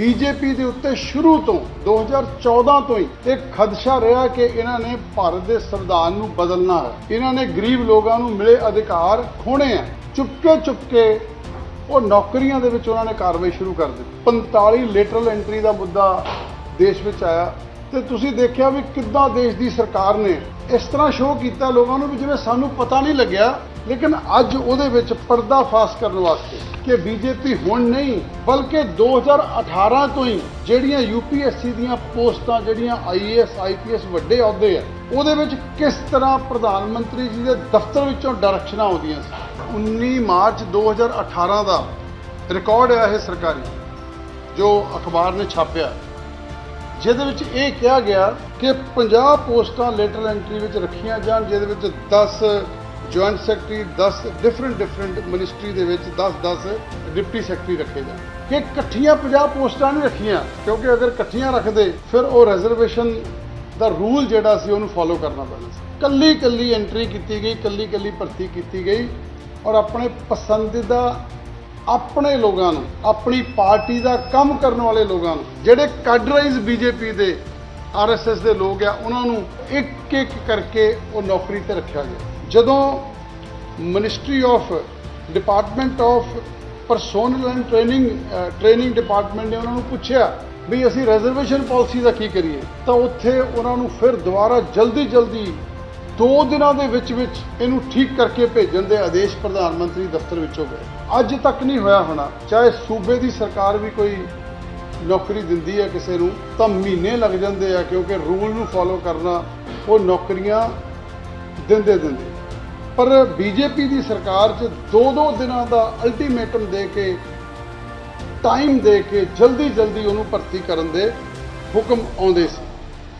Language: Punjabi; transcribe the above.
ਬੀਜੇਪੀ ਦੇ ਉੱਤੇ ਸ਼ੁਰੂ ਤੋਂ 2014 ਤੋਂ ਹੀ ਇੱਕ ਖਦਸ਼ਾ ਰਿਹਾ ਕਿ ਇਹਨਾਂ ਨੇ ਭਾਰਤ ਦੇ ਸੰਵਿਧਾਨ ਨੂੰ ਬਦਲਣਾ ਹੈ। ਇਹਨਾਂ ਨੇ ਗਰੀਬ ਲੋਕਾਂ ਨੂੰ ਮਿਲੇ ਅਧਿਕਾਰ ਖੋਣੇ ਆ ਚੁੱਪਕੇ ਚੁੱਪਕੇ ਉਹ ਨੌਕਰੀਆਂ ਦੇ ਵਿੱਚ ਉਹਨਾਂ ਨੇ ਕਾਰਵਾਈ ਸ਼ੁਰੂ ਕਰ ਦਿੱਤੀ। 45 ਲੇਟਰਲ ਐਂਟਰੀ ਦਾ ਮੁੱਦਾ ਦੇਸ਼ ਵਿੱਚ ਆਇਆ। ਤੇ ਤੁਸੀਂ ਦੇਖਿਆ ਵੀ ਕਿੱਦਾਂ ਦੇਸ਼ ਦੀ ਸਰਕਾਰ ਨੇ ਇਸ ਤਰ੍ਹਾਂ ਸ਼ੋਅ ਕੀਤਾ, ਲੋਕਾਂ ਨੂੰ ਵੀ ਜਿਵੇਂ ਸਾਨੂੰ ਪਤਾ ਨਹੀਂ ਲੱਗਿਆ, ਲੇਕਿਨ ਅੱਜ ਉਹਦੇ ਵਿੱਚ ਪਰਦਾਫਾਸ਼ ਕਰਨ ਵਾਸਤੇ ਕਿ ਬੀਜੇਪੀ ਹੁਣ ਨਹੀਂ, ਬਲਕਿ 2018 ਤੋਂ ਹੀ ਜਿਹੜੀਆਂ ਯੂਪੀਐਸਸੀ ਦੀਆਂ ਪੋਸਟਾਂ, ਜਿਹੜੀਆਂ ਆਈਏਐਸ ਆਈਪੀਐਸ ਵੱਡੇ ਅਹੁਦੇ ਆ, ਉਹਦੇ ਵਿੱਚ ਕਿਸ ਤਰ੍ਹਾਂ ਪ੍ਰਧਾਨ ਮੰਤਰੀ ਜੀ ਦੇ ਦਫ਼ਤਰ ਵਿੱਚੋਂ ਡਾਇਰੈਕਸ਼ਨਾਂ ਆਉਂਦੀਆਂ ਸੀ? 19 ਮਾਰਚ 2018 ਦਾ ਰਿਕਾਰਡ ਹੈ ਇਹ ਸਰਕਾਰੀ, ਜੋ ਅਖਬਾਰ ਨੇ ਛਾਪਿਆ। ਜਿਹਦੇ ਵਿੱਚ ਇਹ ਕਿਹਾ ਗਿਆ ਕਿ 50 ਪੋਸਟਾਂ ਲੈਟਰਲ ਐਂਟਰੀ ਵਿੱਚ ਰੱਖੀਆਂ ਜਾਣ, ਜਿਹਦੇ ਵਿੱਚ 10 joint secretary 10 different different ministry ਦੇ ਵਿੱਚ 10 10 ਡਿਪਟੀ ਸੈਕਟਰੀ ਰੱਖੇ ਜਾਣ। ਕਿ ਇਕੱਠੀਆਂ 50 ਪੋਸਟਾਂ ਨਹੀਂ ਰੱਖੀਆਂ, ਕਿਉਂਕਿ ਅਗਰ ਇਕੱਠੀਆਂ ਰੱਖਦੇ, ਫਿਰ ਉਹ ਰਿਜ਼ਰਵੇਸ਼ਨ ਦਾ ਰੂਲ ਜਿਹੜਾ ਸੀ ਉਹਨੂੰ ਫੋਲੋ ਕਰਨਾ ਪੈਣਾ ਸੀ। ਕੱਲੀ ਕੱਲੀ ਐਂਟਰੀ ਕੀਤੀ ਗਈ, ਕੱਲੀ ਕੱਲੀ ਭਰਤੀ ਕੀਤੀ ਗਈ ਔਰ ਆਪਣੇ ਪਸੰਦੀਦਾ ਆਪਣੇ ਲੋਕਾਂ ਨੂੰ, ਆਪਣੀ ਪਾਰਟੀ ਦਾ ਕੰਮ ਕਰਨ ਵਾਲੇ ਲੋਕਾਂ ਨੂੰ, ਜਿਹੜੇ ਕਾਡਰਾਈਜ਼ ਬੀਜੇਪੀ ਦੇ ਆਰਐਸਐਸ ਦੇ ਲੋਕ ਆ, ਉਹਨਾਂ ਨੂੰ ਇੱਕ ਇੱਕ ਕਰਕੇ ਉਹ ਨੌਕਰੀ ਤੇ ਰੱਖਿਆ ਗਿਆ। ਜਦੋਂ ministry of department of personnel and training training department ਨੇ ਉਹਨਾਂ ਨੂੰ ਪੁੱਛਿਆ ਵੀ ਅਸੀਂ ਰਿਜ਼ਰਵੇਸ਼ਨ ਪਾਲਿਸੀ ਦਾ ਕੀ ਕਰੀਏ, ਤਾਂ ਉੱਥੇ ਉਹਨਾਂ ਨੂੰ ਫਿਰ ਦੁਬਾਰਾ ਜਲਦੀ ਜਲਦੀ ਦੋ ਦਿਨਾਂ ਦੇ ਵਿੱਚ ਵਿੱਚ ਇਹਨੂੰ ਠੀਕ ਕਰਕੇ ਭੇਜਣ ਦੇ ਆਦੇਸ਼ ਪ੍ਰਧਾਨ ਮੰਤਰੀ ਦਫ਼ਤਰ ਵਿੱਚੋਂ ਗਏ। ਅੱਜ ਤੱਕ ਨਹੀਂ ਹੋਇਆ ਹੋਣਾ। ਚਾਹੇ ਸੂਬੇ ਦੀ ਸਰਕਾਰ ਵੀ ਕੋਈ ਨੌਕਰੀ ਦਿੰਦੀ ਹੈ ਕਿਸੇ ਨੂੰ, ਤਾਂ ਮਹੀਨੇ ਲੱਗ ਜਾਂਦੇ ਆ ਕਿਉਂਕਿ ਰੂਲ ਨੂੰ ਫੋਲੋ ਕਰਨਾ, ਉਹ ਨੌਕਰੀਆਂ ਦਿੰਦੇ ਦਿੰਦੇ। ਪਰ ਬੀਜੇਪੀ ਦੀ ਸਰਕਾਰ 'ਚ ਦੋ ਦੋ ਦਿਨਾਂ ਦਾ ਅਲਟੀਮੇਟਮ ਦੇ ਕੇ ਟਾਈਮ ਦੇ ਕੇ ਜਲਦੀ ਜਲਦੀ ਉਹਨੂੰ ਭਰਤੀ ਕਰਨ ਦੇ ਹੁਕਮ ਆਉਂਦੇ ਸੀ।